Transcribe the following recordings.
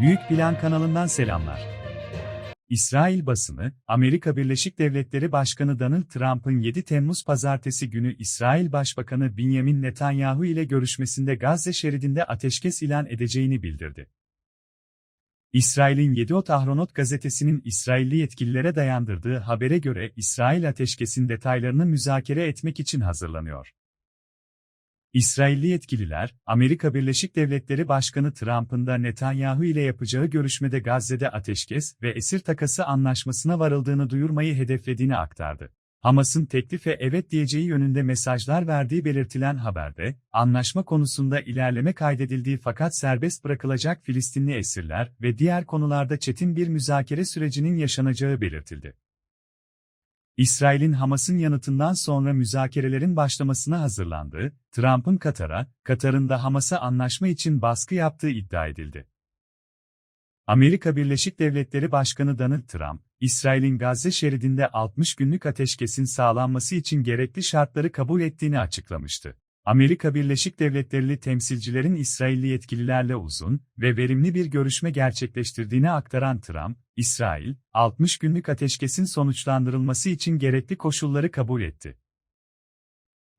Büyük Plan kanalından selamlar. İsrail basını, Amerika Birleşik Devletleri Başkanı Donald Trump'ın 7 Temmuz pazartesi günü İsrail Başbakanı Benjamin Netanyahu ile görüşmesinde Gazze şeridinde ateşkes ilan edeceğini bildirdi. İsrail'in Yediot Ahronot gazetesinin İsrailli yetkililere dayandırdığı habere göre İsrail ateşkesin detaylarını müzakere etmek için hazırlanıyor. İsrailli yetkililer, Amerika Birleşik Devletleri Başkanı Trump'ın da Netanyahu ile yapacağı görüşmede Gazze'de ateşkes ve esir takası anlaşmasına varıldığını duyurmayı hedeflediğini aktardı. Hamas'ın teklife evet diyeceği yönünde mesajlar verdiği belirtilen haberde, anlaşma konusunda ilerleme kaydedildiği fakat serbest bırakılacak Filistinli esirler ve diğer konularda çetin bir müzakere sürecinin yaşanacağı belirtildi. İsrail'in Hamas'ın yanıtından sonra müzakerelerin başlamasına hazırlandığı, Trump'ın Katar'a, Katar'ın da Hamas'a anlaşma için baskı yaptığı iddia edildi. Amerika Birleşik Devletleri Başkanı Donald Trump, İsrail'in Gazze şeridinde 60 günlük ateşkesin sağlanması için gerekli şartları kabul ettiğini açıklamıştı. Amerika Birleşik Devletleri'li temsilcilerin İsrailli yetkililerle uzun ve verimli bir görüşme gerçekleştirdiğini aktaran Trump, İsrail, 60 günlük ateşkesin sonuçlandırılması için gerekli koşulları kabul etti.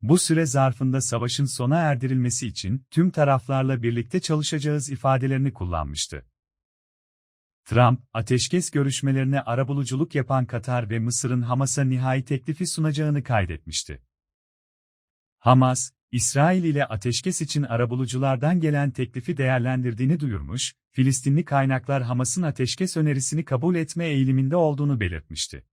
Bu süre zarfında savaşın sona erdirilmesi için tüm taraflarla birlikte çalışacağız ifadelerini kullanmıştı. Trump, ateşkes görüşmelerine arabuluculuk yapan Katar ve Mısır'ın Hamas'a nihai teklifi sunacağını kaydetmişti. Hamas, İsrail ile ateşkes için arabuluculardan gelen teklifi değerlendirdiğini duyurmuş, Filistinli kaynaklar Hamas'ın ateşkes önerisini kabul etme eğiliminde olduğunu belirtmişti.